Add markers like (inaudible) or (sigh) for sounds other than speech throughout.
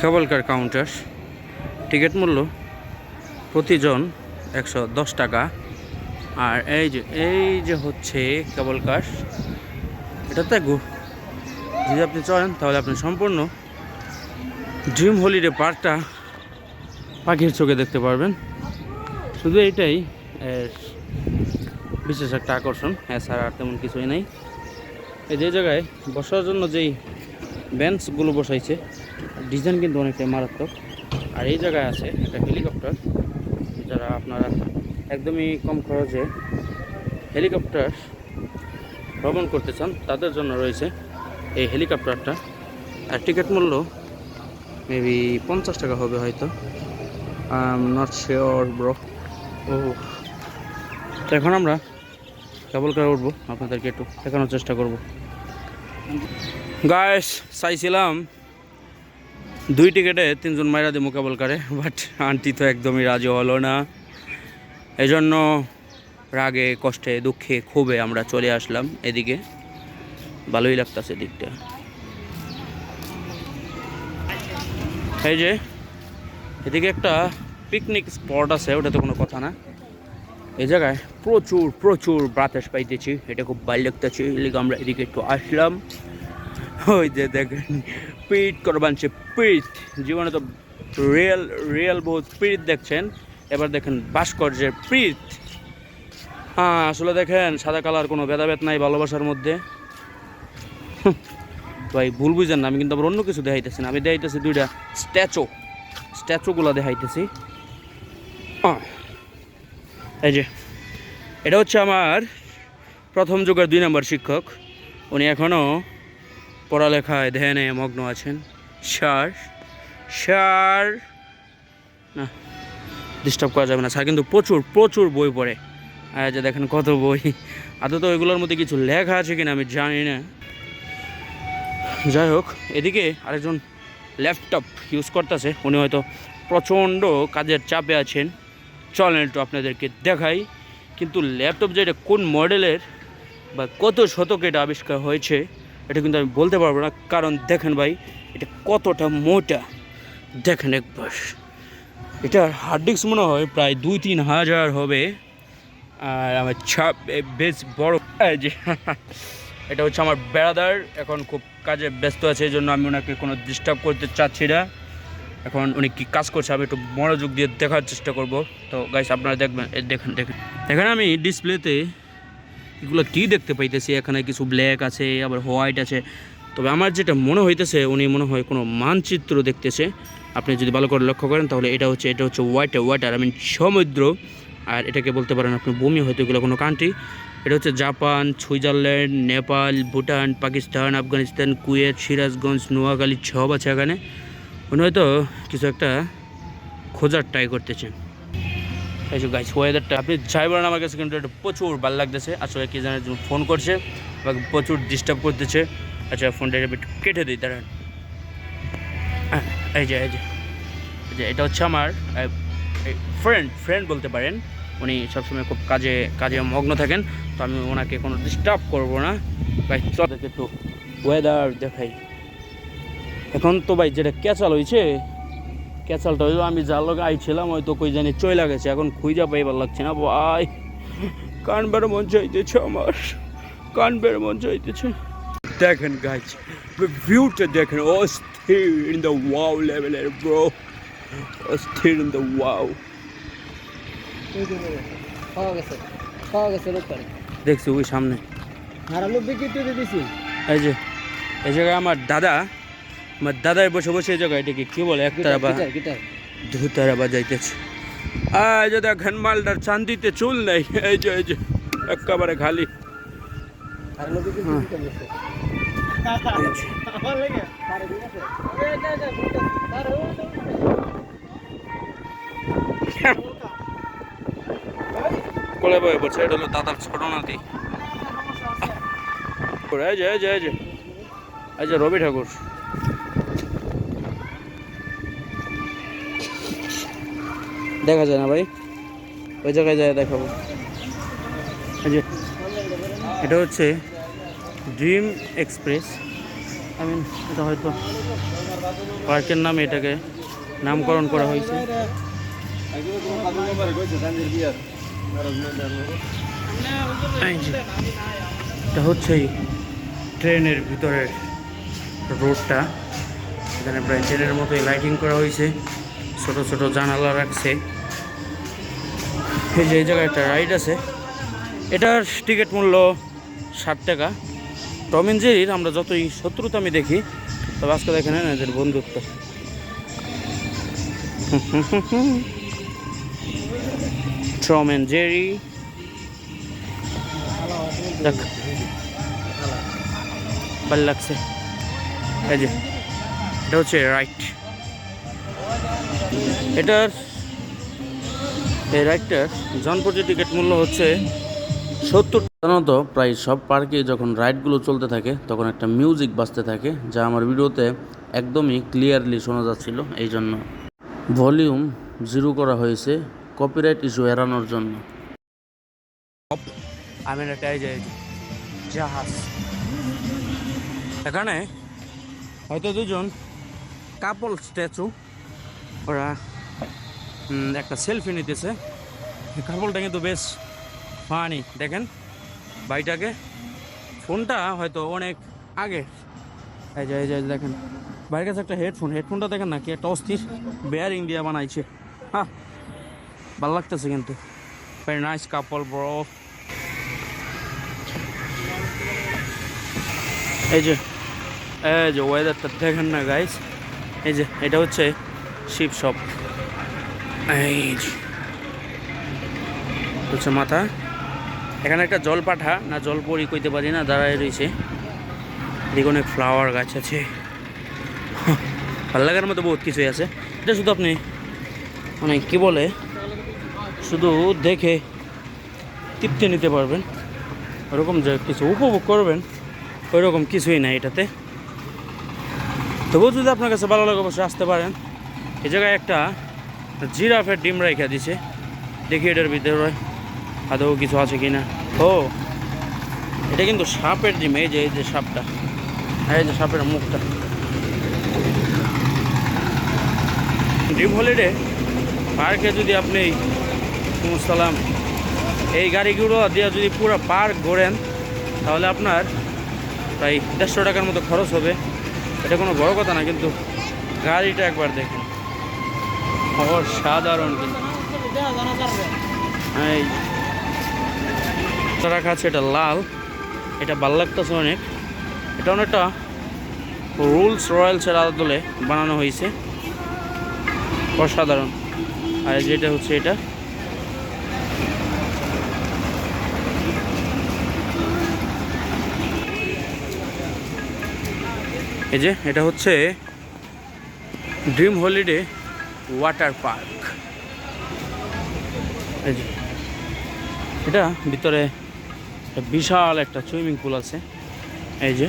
কেবলকার counter. Ticket মূল্য প্রতিজন একশো দশ টাকা। আর এই যে এই যে হচ্ছে কেবল কার এটাতে যদি আপনি চলেন তাহলে আপনি সম্পূর্ণ ড্রিম হলিডে পার্কটা পাখির চোখে দেখতে পারবেন। শুধু এইটাই, এর বিশেষ একটা আকর্ষণ, এছাড়া আর তেমন কিছুই নাই। এই যে জায়গায় বসার জন্য যেই বেঞ্চগুলো বসাইছে ডিজাইন কিন্তু অনেকটাই মারাত্মক। আর এই জায়গায় আছে একটা হেলিকপ্টার যারা আপনারা একদমই কম খরচে হেলিকপ্টার ভ্রমণ করতে চান, তাদের জন্য রয়েছে এই হেলিকপ্টারটা আর টিকিট মূল্য মেবি পঞ্চাশ টাকা হবে হয়তো। নট শিওর ব্রো ও তো এখন আমরা কেবল করে উঠবো, আপনাদেরকে একটু দেখানোর চেষ্টা করব। গায়েস চাইছিলাম দুই টিকেটে তিনজন মাইরা দিয়ে মোকাবেল করে বাট আন্টি তো একদমই রাজি হলো না। এই জন্য রাগে, কষ্টে, দুঃখে, ক্ষোভে আমরা চলে আসলাম এদিকে। ভালোই লাগতেছে দিকটা। এই যে, এদিকে একটা পিকনিক স্পট আছে, ওটা তো কোনো কথা না। এই জায়গায় প্রচুর প্রচুর বাতাস পাইতেছি, এটা খুব ভালো লাগতেছে। এদিকে আমরা এদিকে একটু আসলাম। ওই যে দেখেন পিট করে বানছে পিট। জীবনে তো রিয়েল রিয়েল বহুত পিট দেখছেন। এবার দেখেন ভাস্কর্যের পিট। হ্যাঁ আসলে দেখেন সাদা কালার কোনো ভেদাভেদ নাই ভালোবাসার মধ্যে। ভাই ভুল বুঝেন না আমি কিন্তু আবার অন্য কিছু দেখাইতেছি না। আমি দেখাইতেছি দুইটা স্ট্যাচু। স্ট্যাচুগুলো দেখাইতেছি। আহ, এই যে এটা হচ্ছে আমার প্রথম যুগের দুই নম্বর শিক্ষক। উনি এখনও পড়ালেখায় ধ্যানে মগ্ন আছেন। সার সার না ডিস্টার্ব করা যাবে না, স্যার, কিন্তু প্রচুর প্রচুর বই পড়ে। আর যে দেখেন কত বই। আদৌ তো ওইগুলোর মধ্যে কিছু লেখা আছে কিনা আমি জানি না। যাই হোক, এদিকে আরেকজন ল্যাপটপ ইউজ করতেছে। উনি হয়তো প্রচণ্ড কাজের চাপে আছেন। চলেন একটু আপনাদেরকে দেখাই। কিন্তু ল্যাপটপ যেটা কোন মডেলের বা কত শতকে এটা আবিষ্কার হয়েছে এটা কিন্তু আমি বলতে পারব না, কারণ দেখেন ভাই, এটা কতটা মোটা। দেখেন একবার এটার হার্ড ডিস্ক মনে হয় প্রায় দুই তিন হাজার হবে। আর আমার ছাপ বেশ বড়। যে, (laughs) এটা হচ্ছে আমার বেড়াদার এখন খুব কাজে ব্যস্ত আছে এই জন্য আমি ওনাকে কোনো ডিস্টার্ব করতে চাচ্ছি না। এখন উনি কী কাজ করছে, আমি একটু মনোযোগ দিয়ে দেখার চেষ্টা করব। তো গাইস আপনারা দেখবেন দেখেন দেখেন। এখানে আমি ডিসপ্লেতে এগুলো কী দেখতে পাইতেছি? এখানে কিছু ব্ল্যাক আছে, আবার হোয়াইট আছে। তবে আমার যেটা মনে হইতেছে, উনি মনে হয় কোনো মানচিত্র দেখতেছে। আপনি যদি ভালো করে লক্ষ্য করেন, তাহলে এটা হচ্ছে এটা হচ্ছে হোয়াইট ওয়াটার আই মিন সমুদ্র। আর এটাকে বলতে পারেন আপনি ভূমি, হয়তো এগুলো কোনো কান্ট্রি এটা হচ্ছে Japan, Switzerland, Nepal, Bhutan, Pakistan, Afghanistan, Kuwait, Sirajganj, Noakhali, সব আছে এখানে। উনি হয়তো কিছু একটা খোঁজার ট্রাই করতেছে। এই যে গাইস ওয়েদারটা আপনি যাই বলেন আমার কাছে কিন্তু এটা প্রচুর ভালো লাগতেছে। আসলে কি জানার জন্য ফোন করছে, আমাকে প্রচুর ডিস্টার্ব করতেছে। আচ্ছা ফোনটা একটু কেটে দিই, দাঁড়ান। এই যে এই যে। যে, এটা হচ্ছে আমার ফ্রেন্ড ফ্রেন্ড বলতে পারেন। উনি সবসময় খুব কাজে কাজে মগ্ন থাকেন। তো আমি ওনাকে কোনো ডিস্টার্ব করব না। ভাই চল একটু ওয়েদার দেখাই। এখন তো ভাই, যেটা ক্যাচাল হয়েছে ক্যাচালটা হইল আমি যার লোক আইছিলাম হয়তো কই জানি চইলা গেছে এখন খুঁজা পাইবার লাগছে না ভাই। কানবার মন চাইতেছে আমার কানবার মন চাইতেছে। দেখেন গাছ ভিউটা দেখেন অস্থির ইন দ্য ওয়াও লেভেলের ব্রো অস্থির ইন দ্য ওয়াও খাওয়া গেছে খাওয়া গেছে দেখছি ওই সামনে। আর বিক্রি দিছি। এই যে এই জায়গায় আমার দাদা আমার দাদাই বসে বসে এই জায়গায় এটাকে কি বলে একতারা বা ধুতারা বাজাইতেছে। এই যে দেখেন মালটার চান্দিতে চুল নেই এই যে এই যে একেবারে খালি। আর হ্যাঁ। আরে আরে কোলে বয়ে পড়ছে এটা হলো দাদার ছোট নাতি। এই যে এই যে এই যে। এই যে রবি ঠাকুর। দেখা যায় না ভাই। ওই জায়গায় যায় দেখাবো। যে, এটা হচ্ছে ড্রিম এক্সপ্রেস আই মিন এটা হয়তো পার্কের নামে এটাকে নামকরণ করা হয়েছে। এটা হচ্ছে ট্রেনের ভিতরের রোডটা। এখানে প্রায় ট্রেনের মতোই লাইটিং করা হয়েছে। ছোট ছোট জানালা রাখছে। এই যে এই জায়গায় একটা রাইড আছে। এটার টিকিট মূল্য ষাট টাকা। টম জেরির আমরা যতই শত্রুতা আমি দেখি, তবে আজকে দেখেন না, এদের বন্ধুত্ব। Tom and Jerry. দেখ। ভালো লাগছে। এই যে, এটা হচ্ছে রাইট এটার এই রাইডটার জনপ্রতি টিকিট মূল্য হচ্ছে সত্তর সাধারণত প্রায় সব পার্কে যখন রাইডগুলো চলতে থাকে, তখন একটা মিউজিক বাজতে থাকে, যা আমার ভিডিওতে একদমই ক্লিয়ারলি শোনা যাচ্ছিল। এই জন্য ভলিউম জিরো করা হয়েছে কপিরাইট ইস্যু এড়ানোর জন্য। জাহাজ। এখানে হয়তো দুজন কাপল স্ট্যাচু ওরা একটা সেলফি নিতেছে। কাপলটা কিন্তু বেশ ফানি দেখেন বাইটাকে ফোনটা হয়তো অনেক আগে। এই যে এই যে দেখেন বাইরের কাছে একটা হেডফোন হেডফোনটা দেখেন না, কি একটা অস্থির বেয়ারিং দিয়ে বানাইছে। হ্যাঁ ভালো লাগতেছে কিন্তু। ভেরি নাইস কাপল বড় এই যে এই যে ওয়েদারটা দেখেন না গাইস এই যে, এটা হচ্ছে শিপ শপ এই মাথা? এখানে একটা জল পাঠা না জল পরি কইতে পারি না, দাঁড়ায় রয়েছে এদিকে অনেক ফ্লাওয়ার গাছ আছে। (laughs) ভালো লাগার মতো বহুত কিছুই আছে। এটা শুধু আপনি মানে কি বলে, শুধু দেখে তৃপ্তি নিতে পারবেন। ওরকম যে কিছু উপভোগ করবেন ওই রকম কিছুই নাই এটাতে। তবুও যদি আপনার কাছে ভালো লাগে, অবশ্যই আসতে পারেন। এই জায়গায় একটা জিরাফের ডিম রেখে দিছে। দেখি এটার ভিতরে আদৌ কিছু আছে কি না ও, এটা কিন্তু সাপের ডিম, এই যে এই যে সাপটা। এই যে সাপের মুখটা। ডিম হলিডে পার্কে যদি আপনি সালাম এই গাড়িগুলো দিয়ে যদি পুরো পার্ক ঘোরেন, তাহলে আপনার প্রায় দেড়শো টাকার মতো খরচ হবে। এটা কোনো বড় কথা না, কিন্তু গাড়িটা একবার দেখেন। অসাধারণ কিন্তু। এই। রাখা আছে, এটা লাল, এটা ভালো লাগতেছে অনেক এটা অনেকটা রুলস রয়্যালসের আদলে বানানো হয়েছে। অসাধারণ। আর যেটা হচ্ছে এটা। এই যে, এটা হচ্ছে ড্রিম হলিডে ওয়াটার পার্ক। এই যে, এটা ভিতরে বিশাল একটা সুইমিং পুল আছে। এই যে,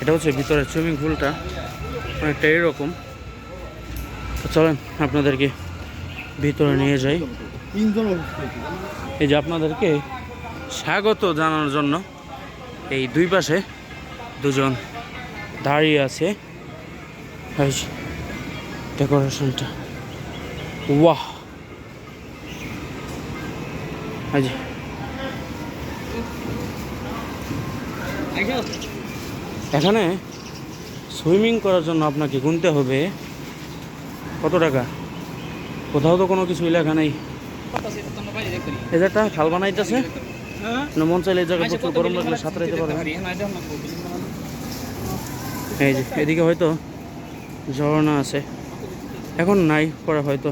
এটা হচ্ছে ভিতরে সুইমিং পুলটা, অনেকটা এরকম। চলেন, আপনাদেরকে ভিতরে নিয়ে যাই। এই যে আপনাদেরকে স্বাগত জানানোর জন্য এই দুই পাশে দুজন দাঁড়িয়ে আছে। ডেকোরেশনটা ওয়াহ। যে। এখানে সুইমিং করার জন্য আপনাকে গুনতে হবে কত টাকা? কোথাও তো কোনো কিছু লেখা নেই। এই একটা খাল বানাইতেছে। না মন চাইলে এই জায়গায় প্রচুর গরম লাগলে সাঁতরাইতে পারবে এই যে এদিকে হয়তো ঝর্ণা আছে। এখন নাই করা হয়তো